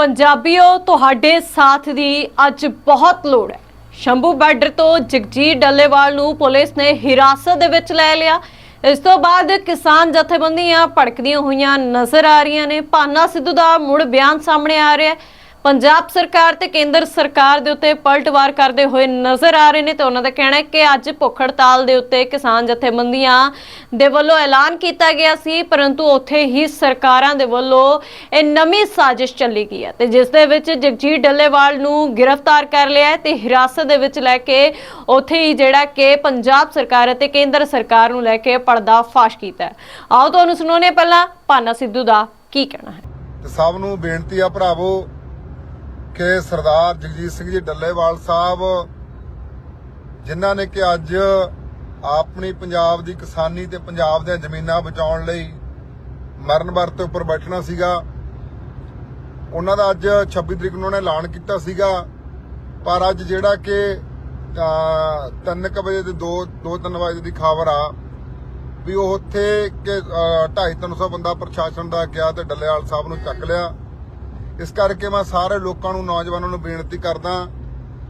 ਪੰਜਾਬੀਓ, ਤੁਹਾਡੇ ਸਾਥ ਦੀ ਅੱਜ ਬਹੁਤ ਲੋੜ ਹੈ। ਸ਼ੰਭੂ ਬਾਰਡਰ ਤੋਂ ਜਗਜੀਤ ਡੱਲੇਵਾਲ ਨੂੰ ਪੁਲਿਸ ਨੇ ਹਿਰਾਸਤ ਦੇ ਵਿੱਚ ਲੈ ਲਿਆ। ਇਸ ਤੋਂ ਬਾਅਦ ਕਿਸਾਨ ਜਥੇਬੰਦੀਆਂ ਭੜਕਦੀਆਂ ਹੋਈਆਂ ਨਜ਼ਰ ਆ ਰਹੀਆਂ ਨੇ। ਪਾਨਾ ਸਿੱਧੂ ਦਾ ਮੁੜ ਬਿਆਨ ਸਾਹਮਣੇ ਆ ਰਿਹਾ ਹੈ। ਪੰਜਾਬ ਸਰਕਾਰ ਤੇ ਕੇਂਦਰ ਸਰਕਾਰ ਦੇ ਉੱਤੇ ਪਲਟਵਾਰ ਕਰਦੇ ਹੋਏ ਨਜ਼ਰ ਆ ਰਹੇ ਨੇ ਤੇ ਉਹਨਾਂ ਦਾ ਕਹਿਣਾ ਹੈ ਕਿ ਅੱਜ ਭੁੱਖ ਹੜਤਾਲ ਦੇ ਉੱਤੇ ਕਿਸਾਨ ਜਥੇਬੰਦੀਆਂ ਦੇ ਵੱਲੋਂ ਐਲਾਨ ਕੀਤਾ ਗਿਆ ਸੀ, ਪਰੰਤੂ ਉੱਥੇ ਹੀ ਸਰਕਾਰਾਂ ਦੇ ਵੱਲੋਂ ਇਹ ਨਵੀਂ ਸਾਜ਼ਿਸ਼ ਚੱਲੀ ਗਈ ਹੈ ਤੇ ਜਿਸ ਦੇ ਵਿੱਚ ਜਗਜੀਤ ਡੱਲੇਵਾਲ ਨੂੰ ਗ੍ਰਿਫਤਾਰ ਕਰ ਲਿਆ ਤੇ ਹਿਰਾਸਤ ਦੇ ਵਿੱਚ ਲੈ ਕੇ ਉੱਥੇ ਹੀ ਜਿਹੜਾ ਕਿ ਪੰਜਾਬ ਸਰਕਾਰ ਅਤੇ ਕੇਂਦਰ ਸਰਕਾਰ ਨੂੰ ਲੈ ਕੇ ਪਰਦਾ ਫਾਸ਼ ਕੀਤਾ ਆਓ ਤੁਹਾਨੂੰ ਸੁਣਾਉਂਦੇ ਹਾਂ ਪਹਿਲਾਂ, ਪਾਨਾ ਸਿੱਧੂ ਦਾ ਕੀ ਕਹਿਣਾ ਹੈ। ਤੇ ਸਭ ਨੂੰ ਬੇਨਤੀ ਆ ਭਰਾਵੋ ਕਿ ਸਰਦਾਰ ਜਗਜੀਤ ਸਿੰਘ ਜੀ ਡੱਲੇਵਾਲ ਸਾਹਿਬ, ਜਿਨ੍ਹਾਂ ਨੇ ਕਿ ਅੱਜ ਆਪਣੀ ਪੰਜਾਬ ਦੀ ਕਿਸਾਨੀ ਤੇ ਪੰਜਾਬ ਦੀਆਂ ਜ਼ਮੀਨਾਂ ਬਚਾਉਣ ਲਈ ਮਰਨ ਵਰਤ ਦੇ ਉੱਪਰ ਬੈਠਣਾ ਸੀਗਾ। ਉਹਨਾਂ ਦਾ ਅੱਜ 26 ਤਰੀਕ ਨੂੰ ਉਹਨੇ ਐਲਾਨ ਕੀਤਾ ਸੀਗਾ। ਪਰ ਅੱਜ ਜਿਹੜਾ ਕਿ 3 ਵਜੇ ਦੇ 2 2-3 ਵਜੇ ਦੀ ਖਬਰ ਆ ਵੀ ਉਹ ਉੱਥੇ ਕਿ 2.5-300 ਬੰਦਾ ਪ੍ਰਸ਼ਾਸਨ ਦਾ ਗਿਆ ਤੇ ਡੱਲੇਵਾਲ ਸਾਹਿਬ ਨੂੰ ਚੱਕ ਲਿਆ। ਇਸ ਕਰਕੇ ਮੈਂ ਸਾਰੇ ਲੋਕਾਂ ਨੂੰ, ਨੌਜਵਾਨਾਂ ਨੂੰ ਬੇਨਤੀ ਕਰਦਾ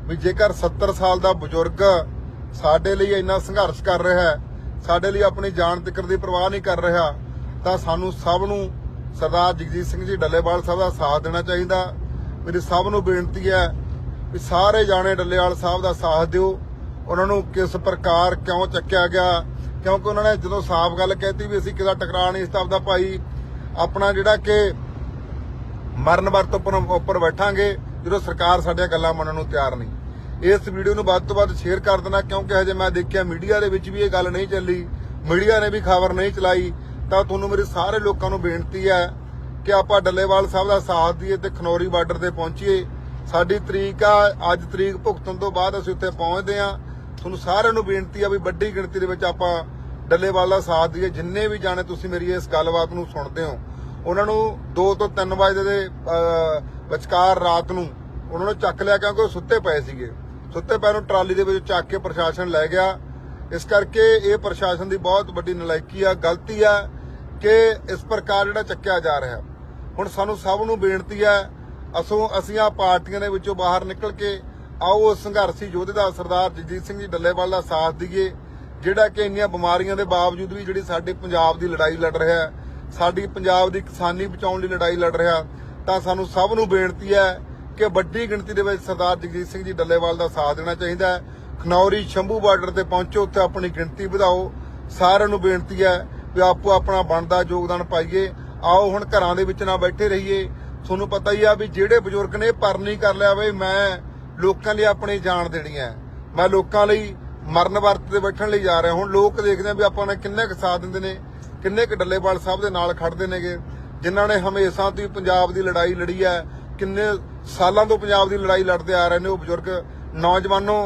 ਵੀ ਜੇਕਰ 70 ਸਾਲ ਦਾ ਬਜ਼ੁਰਗ ਸਾਡੇ ਲਈ ਇੰਨਾ ਸੰਘਰਸ਼ ਕਰ ਰਿਹਾ ਹੈ, ਸਾਡੇ ਲਈ ਆਪਣੀ ਜਾਨ ਤੱਕ ਦੀ ਪਰਵਾਹ ਨਹੀਂ ਕਰ ਰਿਹਾ, ਤਾਂ ਸਾਨੂੰ ਸਭ ਨੂੰ ਸਰਦਾਰ ਜਗਜੀਤ ਸਿੰਘ ਜੀ ਡੱਲੇਵਾਲ ਸਾਹਿਬ ਦਾ ਸਾਥ ਦੇਣਾ ਚਾਹੀਦਾ। ਮੇਰੀ ਸਭ ਨੂੰ ਬੇਨਤੀ ਹੈ ਵੀ ਸਾਰੇ ਜਾਣੇ ਡੱਲੇਵਾਲ ਸਾਹਿਬ ਦਾ ਸਾਥ ਦਿਓ। ਉਹਨਾਂ ਨੂੰ ਕਿਸ ਪ੍ਰਕਾਰ ਕਿਉਂ ਚੱਕਿਆ ਗਿਆ? ਕਿਉਂਕਿ ਉਹਨਾਂ ਨੇ ਜਦੋਂ ਸਾਫ਼ ਗੱਲ ਕਹਿਤੀ ਵੀ ਅਸੀਂ ਕਿਹਦਾ ਟਕਰਾ ਨਹੀਂ ਇਸ ਦਾ ਭਾਈ, ਆਪਣਾ ਜਿਹੜਾ ਕਿ ਮਰਨ ਵਰਤ ਉੱਪਰ ਉੱਪਰ ਬੈਠਾਂਗੇ ਜਦੋਂ ਸਰਕਾਰ ਸਾਡੀਆਂ ਗੱਲਾਂ ਮੰਨਣ ਨੂੰ ਤਿਆਰ ਨਹੀਂ। ਇਸ ਵੀਡੀਓ ਨੂੰ ਵੱਧ ਤੋਂ ਵੱਧ ਸ਼ੇਅਰ ਕਰ ਦੇਣਾ, ਕਿਉਂਕਿ ਹਜੇ ਮੈਂ ਦੇਖਿਆ ਮੀਡੀਆ ਦੇ ਵਿੱਚ ਵੀ ਇਹ ਗੱਲ ਨਹੀਂ ਚੱਲੀ, ਮੀਡੀਆ ਨੇ ਵੀ ਖਬਰ ਨਹੀਂ ਚਲਾਈ, ਤਾਂ ਤੁਹਾਨੂੰ ਮੇਰੇ ਸਾਰੇ ਲੋਕਾਂ ਨੂੰ ਬੇਨਤੀ ਹੈ ਕਿ ਆਪਾਂ ਡੱਲੇਵਾਲ ਸਾਹਿਬ ਦਾ ਸਾਥ ਦਈਏ ਤੇ ਖਨੌਰੀ ਬਾਰਡਰ ਤੇ ਪਹੁੰਚੀਏ। ਸਾਡੀ ਤਰੀਕ ਆ, ਅੱਜ ਤਰੀਕ ਭੁਗਤਣ ਤੋਂ ਬਾਅਦ ਅਸੀਂ ਉੱਥੇ ਪਹੁੰਚਦੇ ਆ ਤੁਹਾਨੂੰ ਸਾਰਿਆਂ ਨੂੰ ਬੇਨਤੀ ਆ ਵੀ ਵੱਡੀ ਗਿਣਤੀ ਦੇ ਵਿੱਚ ਆਪਾਂ ਡੱਲੇਵਾਲ ਦਾ ਸਾਥ ਦਈਏ ਜਿੰਨੇ ਵੀ ਜਾਣੇ ਤੁਸੀਂ ਮੇਰੀ ਇਸ ਗੱਲਬਾਤ ਨੂੰ ਸੁਣਦੇ ਹੋ ਉਹਨਾਂ ਨੂੰ 2 ਤੋਂ 3 ਵਜੇ ਦੇ ਵਿਚਕਾਰ ਰਾਤ ਨੂੰ ਉਹਨਾਂ ਨੂੰ ਚੱਕ ਲਿਆ ਕਿਉਂਕਿ ਉਹ ਸੁੱਤੇ ਪਏ ਸੀਗੇ। ਸੁੱਤੇ ਪਏ ਨੂੰ ਟਰਾਲੀ ਦੇ ਵਿੱਚ ਚੱਕ ਕੇ ਪ੍ਰਸ਼ਾਸਨ ਲੈ ਗਿਆ। ਇਸ ਕਰਕੇ ਇਹ ਪ੍ਰਸ਼ਾਸਨ ਦੀ ਬਹੁਤ ਵੱਡੀ ਨਲਾਇਕੀ ਆ, ਗਲਤੀ ਆ ਕਿ ਇਸ ਪ੍ਰਕਾਰ ਜਿਹੜਾ ਚੱਕਿਆ ਜਾ ਰਿਹਾ। ਹੁਣ ਸਾਨੂੰ ਸਭ ਨੂੰ ਬੇਨਤੀ ਹੈ ਅਸੋਂ ਅਸੀਂ ਆ ਪਾਰਟੀਆਂ ਦੇ ਵਿੱਚੋਂ ਬਾਹਰ ਨਿਕਲ ਕੇ ਆਓ ਉਸ ਸੰਘਰਸ਼ੀ ਯੋਧੇ ਦਾ ਸਰਦਾਰ ਜਗਜੀਤ ਸਿੰਘ ਜੀ ਡੱਲੇਵਾਲ ਦਾ ਸਾਥ ਦਈਏ ਜਿਹੜਾ ਕਿ ਇੰਨੀਆਂ ਬਿਮਾਰੀਆਂ ਦੇ ਬਾਵਜੂਦ ਵੀ ਜਿਹੜੀ ਸਾਡੇ ਪੰਜਾਬ ਦੀ ਲੜਾਈ ਲੜ ਰਿਹਾ ਹੈ ਸਾਡੀ ਪੰਜਾਬ ਦੀ ਕਿਸਾਨੀ ਬਚਾਉਣ ਲਈ ਲੜਾਈ ਲੜ ਰਿਹਾ, ਤਾਂ ਸਾਨੂੰ ਸਭ ਨੂੰ ਬੇਨਤੀ ਹੈ ਕਿ ਵੱਡੀ ਗਿਣਤੀ ਦੇ ਵਿੱਚ ਸਰਦਾਰ ਜਗਜੀਤ ਸਿੰਘ ਜੀ ਡੱਲੇਵਾਲ ਦਾ ਸਾਥ ਦੇਣਾ ਚਾਹੀਦਾ ਹੈ। ਖਨੌਰੀ ਸ਼ੰਭੂ ਬਾਰਡਰ ਤੇ ਪਹੁੰਚੋ, ਉੱਥੇ ਆਪਣੀ ਗਿਣਤੀ ਵਧਾਓ। ਸਾਰਿਆਂ ਨੂੰ ਬੇਨਤੀ ਹੈ ਵੀ ਆਪੋ ਆਪਣਾ ਬਣਦਾ ਯੋਗਦਾਨ ਪਾਈਏ। ਆਓ ਹੁਣ ਘਰਾਂ ਦੇ ਵਿੱਚ ਨਾ ਬੈਠੇ ਰਹੀਏ। ਤੁਹਾਨੂੰ ਪਤਾ ਹੀ ਆ ਵੀ ਜਿਹੜੇ ਬਜ਼ੁਰਗ ਨੇ ਪਰ ਨਹੀਂ ਕਰ ਲਿਆ ਬਈ ਮੈਂ ਲੋਕਾਂ ਲਈ ਆਪਣੀ ਜਾਨ ਦੇਣੀ ਹੈ। ਮੈਂ ਲੋਕਾਂ ਲਈ ਮਰਨ ਵਰਤ ਤੇ ਬੈਠਣ ਲਈ ਜਾ ਰਿਹਾ। ਹੁਣ ਲੋਕ ਦੇਖਦੇ ਆ ਵੀ ਆਪਾਂ ਨੇ ਕਿੰਨੇ ਕੁ ਸਾਥ ਦਿੰਦੇ ਨੇ। ਕਿੰਨੇ ਕੁ ਡੱਲੇਵਾਲ ਸਾਹਿਬ ਦੇ ਨਾਲ ਖੜਦੇ ਨੇਗੇ, ਜਿਨ੍ਹਾਂ ਨੇ ਹਮੇਸ਼ਾ ਤੋਂ ਪੰਜਾਬ ਦੀ ਲੜਾਈ ਲੜੀ ਹੈ, ਕਿੰਨੇ ਸਾਲਾਂ ਤੋਂ ਪੰਜਾਬ ਦੀ ਲੜਾਈ ਲੜਦੇ ਆ ਰਹੇ ਨੇ ਉਹ ਬਜ਼ੁਰਗ। ਨੌਜਵਾਨੋ,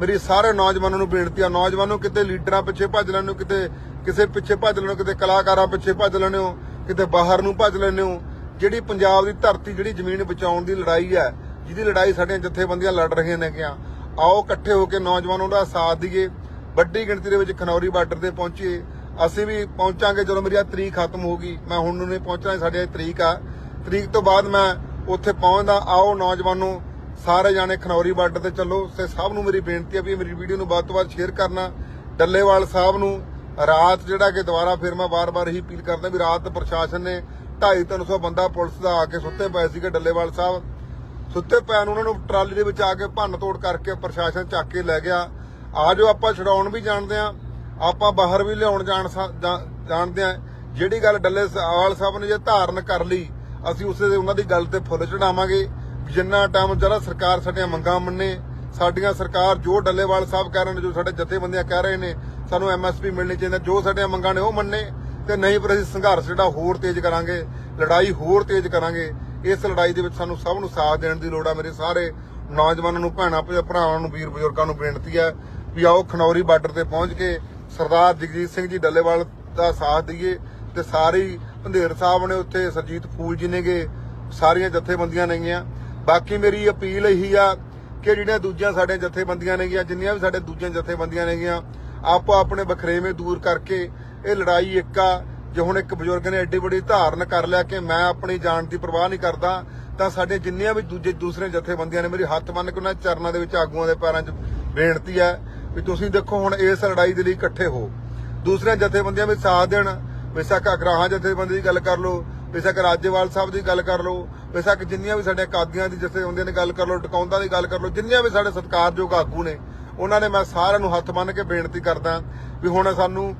ਮੇਰੀ ਸਾਰੇ ਨੌਜਵਾਨਾਂ ਨੂੰ ਬੇਨਤੀ ਆ, ਨੌਜਵਾਨੋ ਕਿਤੇ ਲੀਡਰਾਂ ਪਿੱਛੇ ਭੱਜ ਲੈਣੇ ਹੋ, ਕਿਤੇ ਕਿਸੇ ਪਿੱਛੇ ਭੱਜ ਲੈਣੇ ਹੋ, ਕਿਤੇ ਕਲਾਕਾਰਾਂ ਪਿੱਛੇ ਭੱਜ ਲੈਣੇ ਹੋ, ਕਿਤੇ ਬਾਹਰ ਨੂੰ ਭੱਜ ਲੈਣੇ ਹੋ, ਜਿਹੜੀ ਪੰਜਾਬ ਦੀ ਧਰਤੀ, ਜਿਹੜੀ ਜ਼ਮੀਨ ਬਚਾਉਣ ਦੀ ਲੜਾਈ ਹੈ, ਜਿਹਦੀ ਲੜਾਈ ਸਾਡੀਆਂ ਜਥੇਬੰਦੀਆਂ ਲੜ ਰਹੀਆਂ ਨੇਗੀਆਂ, ਆਓ ਇਕੱਠੇ ਹੋ ਕੇ ਨੌਜਵਾਨਾਂ ਦਾ ਸਾਥ ਦਈਏ ਵੱਡੀ ਗਿਣਤੀ ਦੇ ਵਿੱਚ ਖਨੌਰੀ ਬਾਰਡਰ ਤੇ ਪਹੁੰਚੀਏ ਅਸੀਂ ਵੀ ਪਹੁੰਚਾਂਗੇ ਜਦੋਂ ਮੇਰੀ ਆ ਤਰੀਕ ਖਤਮ ਹੋ ਗਈ ਮੈਂ ਹੁਣ ਨੂੰ ਨਹੀਂ ਪਹੁੰਚਣਾ ਸਾਡੀ ਤਰੀਕ ਆ। ਤਰੀਕ ਤੋਂ ਬਾਅਦ ਮੈਂ ਉੱਥੇ ਪਹੁੰਚਦਾ, ਆਓ ਨੌਜਵਾਨੋ, ਸਾਰੇ ਜਾਣੇ ਖਨੌਰੀ ਬਾਰਡਰ ਤੇ ਚੱਲੋ। ਤੇ ਸਭ ਨੂੰ ਮੇਰੀ ਬੇਨਤੀ ਹੈ ਵੀ ਮੇਰੀ ਵੀਡੀਓ ਨੂੰ ਵੱਧ ਤੋਂ ਵੱਧ ਸ਼ੇਅਰ ਕਰਨਾ। ਡੱਲੇਵਾਲ ਸਾਹਿਬ ਨੂੰ ਰਾਤ ਜਿਹੜਾ ਕਿ ਦੁਬਾਰਾ ਫਿਰ ਮੈਂ ਬਾਰ-ਬਾਰ ਹੀ ਅਪੀਲ ਕਰਦਾ ਵੀ ਰਾਤ ਪ੍ਰਸ਼ਾਸਨ ਨੇ 2.5-300 ਬੰਦਾ ਪੁਲਿਸ ਦਾ ਆ ਕੇ ਸੁੱਤੇ ਪਏ ਸੀਗੇ ਡੱਲੇਵਾਲ ਸਾਹਿਬ। ਸੁੱਤੇ ਪੈਣ ਉਹਨਾਂ ਨੂੰ ਟਰਾਲੀ ਦੇ ਵਿੱਚ ਆ ਕੇ ਭੰਨ ਤੋੜ ਕਰਕੇ ਪ੍ਰਸ਼ਾਸਨ ਚੱਕ ਕੇ ਲੈ ਗਿਆ। ਆ ਜੋ ਆਪਾਂ ਛਡਾਉਣ ਵੀ ਜਾਣਦੇ ਆ। ਆਪਾਂ ਬਾਹਰ ਵੀ ਲਿਆਉਣ ਜਾਣ ਜਾਣਦੇ ਆ। ਜਿਹੜੀ ਗੱਲ ਡੱਲੇ ਵਾਲ ਸਾਹਿਬ ਨੇ ਜੇ ਧਾਰਨ ਕਰ ਲਈ ਅਸੀਂ ਉਸੇ ਦੇ ਉਹਨਾਂ ਦੀ ਗੱਲ ਤੇ ਫੁੱਲ ਚੜਾਵਾਂਗੇ। ਜਿੰਨਾ ਟਾਈਮ ਜਿਹੜਾ ਸਰਕਾਰ ਸਾਡੀਆਂ ਮੰਗਾਂ ਮੰਨੇ ਸਾਡੀਆਂ ਸਰਕਾਰ ਜੋ ਡੱਲੇਵਾਲ ਸਾਹਿਬ ਕਹਿ ਰਹੇ ਨੇ ਜੋ ਸਾਡੇ ਜਥੇਬੰਦੀਆਂ ਕਹਿ ਰਹੇ ਨੇ ਸਾਨੂੰ ਐਮਐਸਪੀ ਮਿਲਣੀ ਚਾਹੀਦੀ ਹੈ, ਜੋ ਸਾਡੀਆਂ ਮੰਗਾਂ ਨੇ ਉਹ ਮੰਨੇ। ਤੇ ਨਹੀਂ ਪਰ ਅਸੀਂ ਸੰਘਰਸ਼ ਜਿਹੜਾ ਹੋਰ ਤੇਜ਼ ਕਰਾਂਗੇ ਲੜਾਈ ਹੋਰ ਤੇਜ਼ ਕਰਾਂਗੇ ਇਸ ਲੜਾਈ ਦੇ ਵਿੱਚ ਸਾਨੂੰ ਸਭ ਨੂੰ ਸਾਥ ਦੇਣ ਦੀ ਲੋੜ ਆ ਮੇਰੇ ਸਾਰੇ ਨੌਜਵਾਨਾਂ ਨੂੰ ਭੈਣਾਂ ਭਰਾਵਾਂ ਨੂੰ ਵੀਰ ਬਜ਼ੁਰਗਾਂ ਨੂੰ ਬੇਨਤੀ ਹੈ ਵੀ ਆਓ ਖਨੌਰੀ ਬਾਰਡਰ ਤੇ ਪਹੁੰਚ ਕੇ ਸਰਦਾਰ ਜਗਜੀਤ ਸਿੰਘ ਜੀ ਡੱਲੇਵਾਲ ਦਾ ਸਾਥ ਦਈਏ ਤੇ ਸਾਰੀ ਭੰਦੇਰ ਸਾਹਿਬ ਨੇ ਉੱਥੇ ਸਰਜੀਤ ਫੂਲ ਜੀ ਨੇਗੇ, ਸਾਰੀਆਂ ਜਥੇਬੰਦੀਆਂ ਨੇਗੀਆਂ। ਬਾਕੀ ਮੇਰੀ ਅਪੀਲ ਇਹੀ ਆ ਕਿ ਜਿਹੜੀਆਂ ਦੂਜੀਆਂ ਸਾਡੇ ਜਥੇਬੰਦੀਆਂ ਨੇਗੀਆਂ, ਜਿੰਨੀਆਂ ਵੀ ਸਾਡੇ ਦੂਜੀਆਂ ਜਥੇਬੰਦੀਆਂ ਨੇਗੀਆਂ, ਆਪੋ ਆਪਣੇ ਬਖਰੇਵੇਂ ਦੂਰ ਕਰਕੇ ਇਹ ਲੜਾਈ ਇੱਕ ਆ, ਜੇ ਹੁਣ ਇੱਕ ਬਜ਼ੁਰਗ ਨੇ ਐਡੀ ਵੱਡੀ ਧਾਰਨ ਕਰ ਲਿਆ ਕਿ ਮੈਂ ਆਪਣੀ ਜਾਨ ਦੀ ਪਰਵਾਹ ਨਹੀਂ ਕਰਦਾ, ਤਾਂ ਸਾਡੇ ਜਿੰਨੀਆਂ ਵੀ ਦੂਜੇ, ਦੂਸਰੇ ਜਥੇਬੰਦੀਆਂ ਨੇ ਮੇਰੀ ਹੱਥ ਬੰਨ ਕੇ ਉਹਨਾਂ ਚਰਨਾਂ ਦੇ ਵਿੱਚ ਆਗੂਆਂ ਦੇ ਪੈਰਾਂ 'ਚ ਬੇਨਤੀ ਹੈ ਵੀ ਤੁਸੀਂ ਦੇਖੋ ਹੁਣ ਇਸ ਲੜਾਈ ਦੇ ਲਈ ਇਕੱਠੇ ਹੋ। ਦੂਸਰੀਆਂ ਜਥੇਬੰਦੀਆਂ ਵਿੱਚ ਸਾਥ ਦੇਣ, ਬੇਸ਼ੱਕ ਅਗਰਾਹਾਂ ਜਥੇਬੰਦੀ ਦੀ ਗੱਲ ਕਰ ਲਓ, ਬੇਸ਼ੱਕ ਰਾਜੇਵਾਲ ਸਾਹਿਬ ਦੀ ਗੱਲ ਕਰ ਲਓ, ਬੇਸ਼ੱਕ ਜਿੰਨੀਆਂ ਵੀ ਸਾਡੇ ਕਾਦੀਆਂ ਦੀ ਜਥੇਬੰਦੀਆਂ ਦੀ ਗੱਲ ਕਰ ਲਓ, ਟਿਕਾਉਂਦਾ ਦੀ ਗੱਲ ਕਰ ਲਓ, ਜਿੰਨੀਆਂ ਵੀ ਸਾਡੇ ਸਤਿਕਾਰਯੋਗ ਆਗੂ ਨੇ, ਉਹਨਾਂ ਨੇ ਮੈਂ ਸਾਰਿਆਂ ਨੂੰ ਹੱਥ ਬੰਨ ਕੇ ਬੇਨਤੀ ਕਰਦਾ ਵੀ ਹੁਣ ਸਾਨੂੰ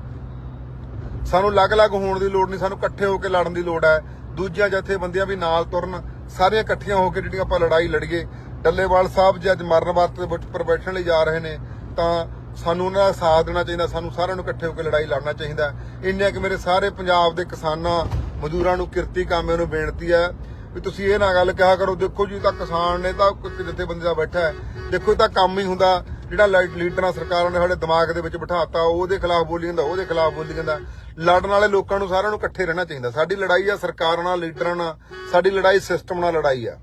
ਸਾਨੂੰ ਅਲੱਗ-ਅਲੱਗ ਹੋਣ ਦੀ ਲੋੜ ਨਹੀਂ, ਸਾਨੂੰ ਇਕੱਠੇ ਹੋ ਕੇ ਲੜਨ ਦੀ ਲੋੜ ਹੈ। ਦੂਜੀਆਂ ਜਥੇਬੰਦੀਆਂ ਵੀ ਨਾਲ ਤੁਰਨ, ਸਾਰੀਆਂ ਇਕੱਠੀਆਂ ਹੋ ਕੇ ਜਿਹੜੀਆਂ ਆਪਾਂ ਲੜਾਈ ਲੜੀਏ, ਡੱਲੇਵਾਲ ਸਾਹਿਬ ਜੀ ਅੱਜ ਮਰਨ ਵਰਤ ਦੇ ਵਿੱਚ ਪ੍ਰੋਫੈਸ਼ਨ ਲਈ ਜਾ ਰਹੇ ਨੇ ਤਾਂ ਸਾਨੂੰ ਉਹਨਾਂ ਦਾ ਸਾਥ ਦੇਣਾ ਚਾਹੀਦਾ, ਸਾਨੂੰ ਸਾਰਿਆਂ ਨੂੰ ਇਕੱਠੇ ਹੋ ਕੇ ਲੜਾਈ ਲੜਨਾ ਚਾਹੀਦਾ। ਇੰਨੇ ਕਿ ਮੇਰੇ ਸਾਰੇ ਪੰਜਾਬ ਦੇ ਕਿਸਾਨਾਂ, ਮਜ਼ਦੂਰਾਂ ਨੂੰ ਕਿਰਤੀ ਕਾਮਿਆਂ ਨੂੰ ਬੇਨਤੀ ਹੈ ਵੀ ਤੁਸੀਂ ਇਹ ਨਾ ਗੱਲ ਕਿਹਾ ਕਰੋ, ਦੇਖੋ ਜੀ ਤਾਂ ਕਿਸਾਨ ਨੇ ਤਾਂ ਕੋਈ ਜਥੇਬੰਦੀ ਦਾ ਬੈਠਾ ਹੈ। ਦੇਖੋ ਇਹ ਤਾਂ ਕੰਮ ਹੀ ਹੁੰਦਾ, ਜਿਹੜਾ ਲੀਡਰਾਂ ਸਰਕਾਰਾਂ ਨੇ ਸਾਡੇ ਦਿਮਾਗ ਦੇ ਵਿੱਚ ਬਿਠਾਤਾ, ਉਹਦੇ ਖਿਲਾਫ ਬੋਲੀ ਜਾਂਦਾ, ਉਹਦੇ ਖਿਲਾਫ ਬੋਲੀ ਜਾਂਦਾ। ਲੜਨ ਵਾਲੇ ਲੋਕਾਂ ਨੂੰ ਸਾਰਿਆਂ ਨੂੰ ਇਕੱਠੇ ਰਹਿਣਾ ਚਾਹੀਦਾ। ਸਾਡੀ ਲੜਾਈ ਆ ਸਰਕਾਰਾਂ ਨਾਲ, ਲੀਡਰਾਂ ਨਾਲ, ਸਾਡੀ ਲੜਾਈ ਸਿਸਟਮ ਨਾਲ ਲੜਾਈ ਆ।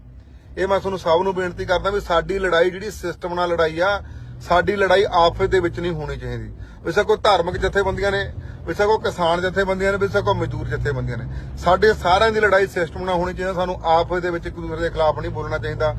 ਇਹ ਮੈਂ ਤੁਹਾਨੂੰ ਸਭ ਨੂੰ ਬੇਨਤੀ ਕਰਦਾ ਵੀ ਸਾਡੀ ਲੜਾਈ ਜਿਹੜੀ ਸਿਸਟਮ ਨਾਲ ਲੜਾਈ ਆ ਸਾਡੀ ਲੜਾਈ ਆਪਸ ਦੇ ਵਿੱਚ ਨਹੀਂ ਹੋਣੀ ਚਾਹੀਦੀ। ਵੈਸੇ ਕੋਈ ਧਾਰਮਿਕ ਜਥੇਬੰਦੀਆਂ ਨੇ ਵੈਸੇ ਕੋਈ ਕਿਸਾਨ ਜਥੇਬੰਦੀਆਂ ਨੇ ਵੈਸੇ ਕੋਈ ਮਜ਼ਦੂਰ ਜਥੇਬੰਦੀਆਂ ਨੇ। ਸਾਡੇ ਸਾਰਿਆਂ ਦੀ ਲੜਾਈ ਸਿਸਟਮ ਨਾਲ ਹੋਣੀ ਚਾਹੀਦੀ, ਸਾਨੂੰ ਆਪਸ ਦੇ ਵਿੱਚ ਇੱਕ ਦੂਸਰੇ ਦੇ ਖਿਲਾਫ ਨਹੀਂ ਬੋਲਣਾ ਚਾਹੀਦਾ।